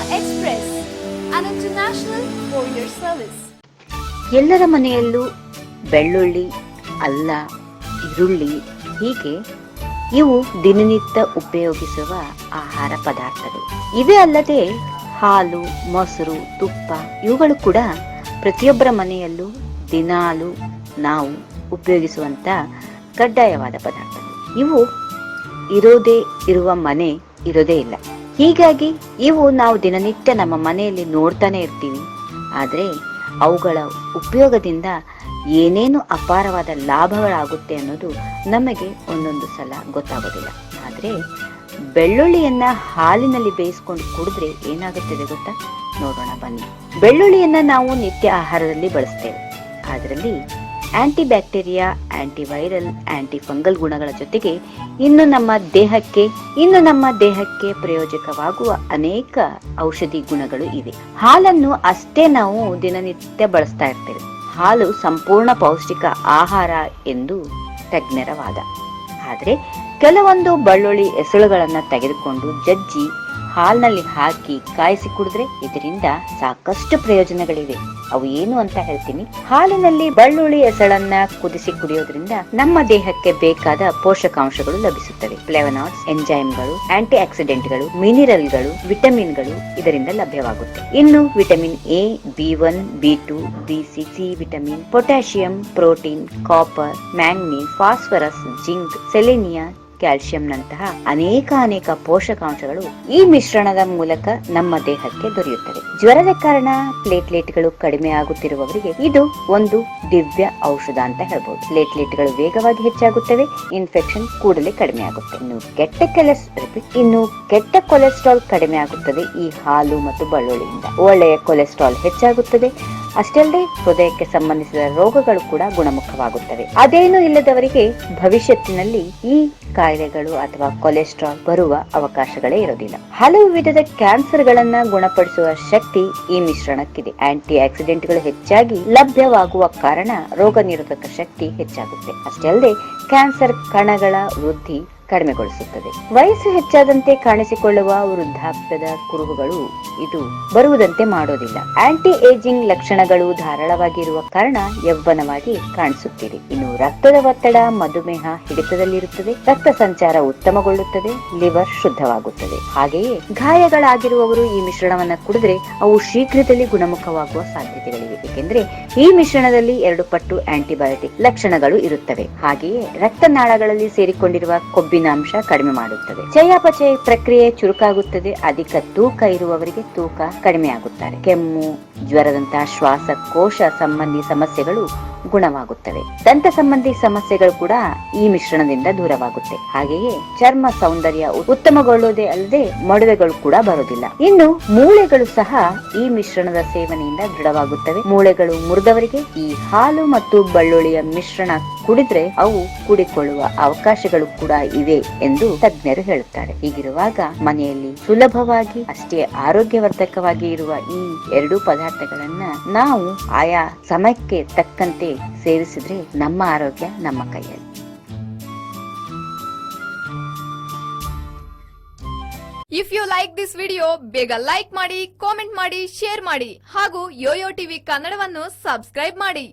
Express, on international border service ಎಲ್ಲರ ಮನೆಯಲ್ಲೂ ಬೆಳ್ಳುಳ್ಳಿ ಅಲ್ಲ ಈರುಳ್ಳಿ ಹೀಗೆ ಇವು ದಿನನಿತ್ಯ ಉಪಯೋಗಿಸುವ ಆಹಾರ ಪದಾರ್ಥಗಳು. ಇವೇ ಅಲ್ಲದೆ ಹಾಲು ಮೊಸರು ತುಪ್ಪ ಇವುಗಳು ಕೂಡ ಪ್ರತಿಯೊಬ್ಬರ ಮನೆಯಲ್ಲೂ ದಿನಾಲು ನಾವು ಉಪಯೋಗಿಸುವಂತ ಕಡ್ಡಾಯವಾದ ಪದಾರ್ಥಗಳು. ಇವು ಇರೋದೇ ಇರುವ ಮನೆ ಇರೋದೇ ಇಲ್ಲ. ಹೀಗಾಗಿ ಇವು ನಾವು ದಿನನಿತ್ಯ ನಮ್ಮ ಮನೆಯಲ್ಲಿ ನೋಡ್ತಾನೆ ಇರ್ತೀವಿ. ಆದರೆ ಅವುಗಳ ಉಪಯೋಗದಿಂದ ಏನೇನು ಅಪಾರವಾದ ಲಾಭಗಳಾಗುತ್ತೆ ಅನ್ನೋದು ನಮಗೆ ಒಂದೊಂದು ಸಲ ಗೊತ್ತಾಗೋದಿಲ್ಲ. ಆದರೆ ಬೆಳ್ಳುಳ್ಳಿಯನ್ನ ಹಾಲಿನಲ್ಲಿ ಬೇಯಿಸ್ಕೊಂಡು ಕುಡಿದ್ರೆ ಏನಾಗುತ್ತದೆ ಗೊತ್ತಾ? ನೋಡೋಣ ಬನ್ನಿ. ಬೆಳ್ಳುಳ್ಳಿಯನ್ನ ನಾವು ನಿತ್ಯ ಆಹಾರದಲ್ಲಿ ಬಳಸ್ತೇವೆ. ಅದರಲ್ಲಿ anti bacteria anti viral anti fungal ಗುಣಗಳ ಜೊತೆಗೆ ಇನ್ನು ನಮ್ಮ ದೇಹಕ್ಕೆ, ಇನ್ನು ನಮ್ಮ ದೇಹಕ್ಕೆ ಪ್ರಯೋಜಕವಾಗುವ ಅನೇಕ ಔಷಧಿ ಗುಣಗಳು ಇವೆ. ಹಾಲನ್ನು ಅಷ್ಟೇ ನಾವು ದಿನನಿತ್ಯ ಬಳಸ್ತಾ ಇರ್ತೇವೆ. ಹಾಲು ಸಂಪೂರ್ಣ ಪೌಷ್ಟಿಕ ಆಹಾರ ಎಂದು ತಜ್ಞರ ವಾದ. ಆದರೆ ಕೆಲವೊಂದು ಬಳ್ಳುಳ್ಳಿ ಎಸಳುಗಳನ್ನು ತೆಗೆದುಕೊಂಡು ಜಜ್ಜಿ ಹಾಲ್ನಲ್ಲಿ ಹಾಕಿ ಕಾಯಿಸಿ ಕುಡಿದ್ರೆ ಇದರಿಂದ ಸಾಕಷ್ಟು ಪ್ರಯೋಜನಗಳಿವೆ. ಅವು ಏನು ಅಂತ ಹೇಳ್ತೀನಿ. ಹಾಲಿನಲ್ಲಿ ಬೆಳ್ಳುಳ್ಳಿ ಎಸಳನ್ನ ಕುದಿಸಿ ಕುಡಿಯೋದ್ರಿಂದ ನಮ್ಮ ದೇಹಕ್ಕೆ ಬೇಕಾದ ಪೋಷಕಾಂಶಗಳು ಲಭಿಸುತ್ತವೆ. ಫ್ಲೇವನಾಯ್ಡ್ಸ್ ಎಂಜೈಮ್ಗಳು ಆಂಟಿ ಆಕ್ಸಿಡೆಂಟ್ಗಳು ಮಿನಿರಲ್ಗಳು, ವಿಟಮಿನ್ಗಳು ಇದರಿಂದ ಲಭ್ಯವಾಗುತ್ತೆ. ಇನ್ನು vitamin A, B one, B two, B C C vitamin, potassium, protein, copper, manganese, phosphorus, zinc, selenium ಕ್ಯಾಲ್ಸಿಯಂನಂತಹ ಅನೇಕ ಅನೇಕ ಪೋಷಕಾಂಶಗಳು ಈ ಮಿಶ್ರಣದ ಮೂಲಕ ನಮ್ಮ ದೇಹಕ್ಕೆ ದೊರೆಯುತ್ತದೆ ಜ್ವರದ ಕಾರಣ ಪ್ಲೇಟ್ಲೆಟ್ಗಳು ಕಡಿಮೆ ಆಗುತ್ತಿರುವವರಿಗೆ ಇದು ಒಂದು ದಿವ್ಯ ಔಷಧ ಅಂತ ಹೇಳ್ಬೋದು. ಪ್ಲೇಟ್ಲೆಟ್ಗಳು ವೇಗವಾಗಿ ಹೆಚ್ಚಾಗುತ್ತವೆ, ಇನ್ಫೆಕ್ಷನ್ ಕೂಡಲೇ ಕಡಿಮೆ ಆಗುತ್ತೆ. ಇನ್ನು ಕೆಟ್ಟ ಕೊಲೆಸ್ಟ್ರಾಲ್ ಇನ್ನು ಕೆಟ್ಟ ಕೊಲೆಸ್ಟ್ರಾಲ್ ಕಡಿಮೆ ಆಗುತ್ತದೆ ಈ ಹಾಲು ಮತ್ತು ಬಳ್ಳುಳ್ಳಿಯಿಂದ. ಒಳ್ಳೆಯ ಕೊಲೆಸ್ಟ್ರಾಲ್ ಹೆಚ್ಚಾಗುತ್ತದೆ. ಅಷ್ಟಲ್ಲದೆ ಹೃದಯಕ್ಕೆ ಸಂಬಂಧಿಸಿದ ರೋಗಗಳು ಕೂಡ ಗುಣಮುಖವಾಗುತ್ತವೆ. ಅದೇನು ಇಲ್ಲದವರಿಗೆ ಭವಿಷ್ಯತ್ತಿನಲ್ಲಿ ಈ ಕಾಯಿಲೆಗಳು ಅಥವಾ ಕೊಲೆಸ್ಟ್ರಾಲ್ ಬರುವ ಅವಕಾಶಗಳೇ ಇರೋದಿಲ್ಲ. ಹಲವು ವಿಧದ ಕ್ಯಾನ್ಸರ್ ಗಳನ್ನ ಗುಣಪಡಿಸುವ ಶಕ್ತಿ ಈ ಮಿಶ್ರಣಕ್ಕಿದೆ. ಆಂಟಿ ಆಕ್ಸಿಡೆಂಟ್ಗಳು ಹೆಚ್ಚಾಗಿ ಲಭ್ಯವಾಗುವ ಕಾರಣ ರೋಗ ನಿರೋಧಕ ಶಕ್ತಿ ಹೆಚ್ಚಾಗುತ್ತೆ. ಅಷ್ಟೇ ಅಲ್ಲದೆ ಕ್ಯಾನ್ಸರ್ ಕಣಗಳ ವೃದ್ಧಿ ಕಡಿಮೆಗೊಳಿಸುತ್ತದೆ. ವಯಸ್ಸು ಹೆಚ್ಚಾದಂತೆ ಕಾಣಿಸಿಕೊಳ್ಳುವ ವೃದ್ಧಾಪ್ಯದ ಕುರುಹುಗಳು ಇದು ಬರುವುದಂತೆ ಮಾಡೋದಿಲ್ಲ. ಆಂಟಿ ಏಜಿಂಗ್ ಲಕ್ಷಣಗಳು ಧಾರಾಳವಾಗಿರುವ ಕಾರಣ ಯೌವನವಾಗಿ ಕಾಣಿಸುತ್ತಿದೆ. ಇನ್ನು ರಕ್ತದ ಒತ್ತಡ, ಮಧುಮೇಹ ಹಿಡಿತದಲ್ಲಿರುತ್ತದೆ. ರಕ್ತ ಸಂಚಾರ ಉತ್ತಮಗೊಳ್ಳುತ್ತದೆ. ಲಿವರ್ ಶುದ್ಧವಾಗುತ್ತದೆ. ಹಾಗೆಯೇ ಗಾಯಗಳಾಗಿರುವವರು ಈ ಮಿಶ್ರಣವನ್ನ ಕುಡಿದ್ರೆ ಅವು ಶೀಘ್ರದಲ್ಲಿ ಗುಣಮುಖವಾಗುವ ಸಾಧ್ಯತೆಗಳಿವೆ. ಏಕೆಂದ್ರೆ ಈ ಮಿಶ್ರಣದಲ್ಲಿ ಎರಡು ಪಟ್ಟು ಆಂಟಿಬಯೋಟಿಕ್ ಲಕ್ಷಣಗಳು ಇರುತ್ತವೆ. ಹಾಗೆಯೇ ರಕ್ತನಾಳಗಳಲ್ಲಿ ಸೇರಿಕೊಂಡಿರುವ ಕೊಬ್ಬಿನಾಂಶ ಕಡಿಮೆ ಮಾಡುತ್ತದೆ. ಚಯಾಪಚಯ ಪ್ರಕ್ರಿಯೆ ಚುರುಕಾಗುತ್ತದೆ. ಅಧಿಕ ತೂಕ ಇರುವವರಿಗೆ ತೂಕ ಕಡಿಮೆ ಕೆಮ್ಮು ಜ್ವರದಂತಹ ಶ್ವಾಸಕೋಶ ಸಂಬಂಧಿ ಸಮಸ್ಯೆಗಳು ಗುಣವಾಗುತ್ತವೆ. ದಂತ ಸಂಬಂಧಿ ಸಮಸ್ಯೆಗಳು ಕೂಡ ಈ ಮಿಶ್ರಣದಿಂದ ದೂರವಾಗುತ್ತೆ. ಹಾಗೆಯೇ ಚರ್ಮ ಸೌಂದರ್ಯ ಉತ್ತಮಗೊಳ್ಳುವುದೇ ಅಲ್ಲದೆ ಮೊಡವೆಗಳು ಕೂಡ ಬರುವುದಿಲ್ಲ. ಇನ್ನು ಮೂಳೆಗಳು ಸಹ ಈ ಮಿಶ್ರಣದ ಸೇವನೆಯಿಂದ ದೃಢವಾಗುತ್ತವೆ. ಮೂಳೆಗಳು ಮುರಿದವರಿಗೆ ಈ ಹಾಲು ಮತ್ತು ಬಳ್ಳುಳ್ಳಿಯ ಮಿಶ್ರಣ ಕುಡಿದ್ರೆ ಅವು ಕುಡಿಕೊಳ್ಳುವ ಅವಕಾಶಗಳು ಕೂಡ ಇವೆ ಎಂದು ತಜ್ಞರು ಹೇಳುತ್ತಾರೆ. ಹೀಗಿರುವಾಗ ಮನೆಯಲ್ಲಿ ಸುಲಭವಾಗಿ, ಅಷ್ಟೇ ಆರೋಗ್ಯವರ್ಧಕವಾಗಿ ಇರುವ ಈ ಎರಡು ಪದಾರ್ಥಗಳನ್ನ ನಾವು ಆಯಾ ಸಮಯಕ್ಕೆ ತಕ್ಕಂತೆ ಸೇವಿಸಿದ್ರೆ ನಮ್ಮ ಆರೋಗ್ಯ ನಮ್ಮ ಕೈಯಲ್ಲಿ. If you like this video ಬೇಗ ಲೈಕ್ ಮಾಡಿ ಕಾಮೆಂಟ್ ಮಾಡಿ ಶೇರ್ ಮಾಡಿ ಹಾಗೂ ಯೋಯೋ ಟಿವಿ ಕನ್ನಡವನ್ನು ಸಬ್ಸ್ಕ್ರೈಬ್ ಮಾಡಿ.